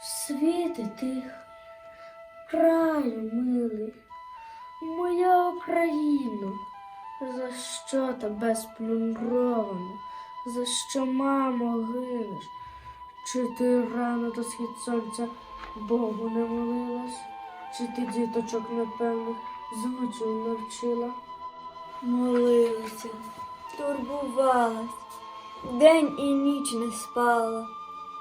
Світи тих, краю милий, моя Україно, за що тебе сплюндровано, за що, мамо, гинеш? Чи ти рано до схід сонця Богу не молилась? Чи ти діточок непевних звичаю навчила? Молилася, турбувалась, день і ніч не спала,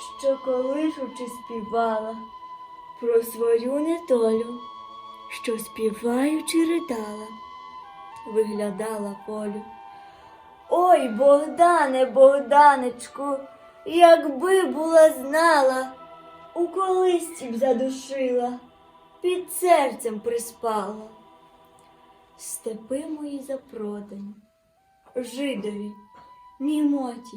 що колишучи співала про свою недолю, що співаючи ридала, виглядала полю. Ой, Богдане, Богданечку, якби була знала, у колисці б задушила, під серцем приспала степи мої запродані, жидові, німоті,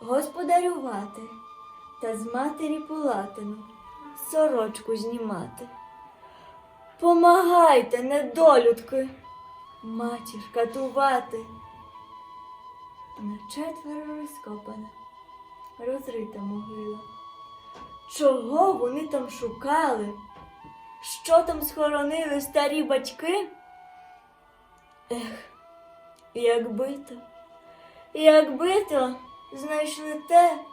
господарювати та з матері полатину сорочку знімати. Помагайте, недолюдки, матір катувати. На четверо розкопана, розрита могила. Чого вони там шукали? Що там схоронили старі батьки? Ех, якби то, якби то знайшли те,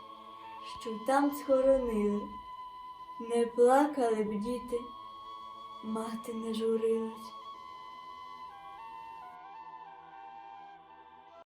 що там схоронили, не плакали б діти, мати не журилась.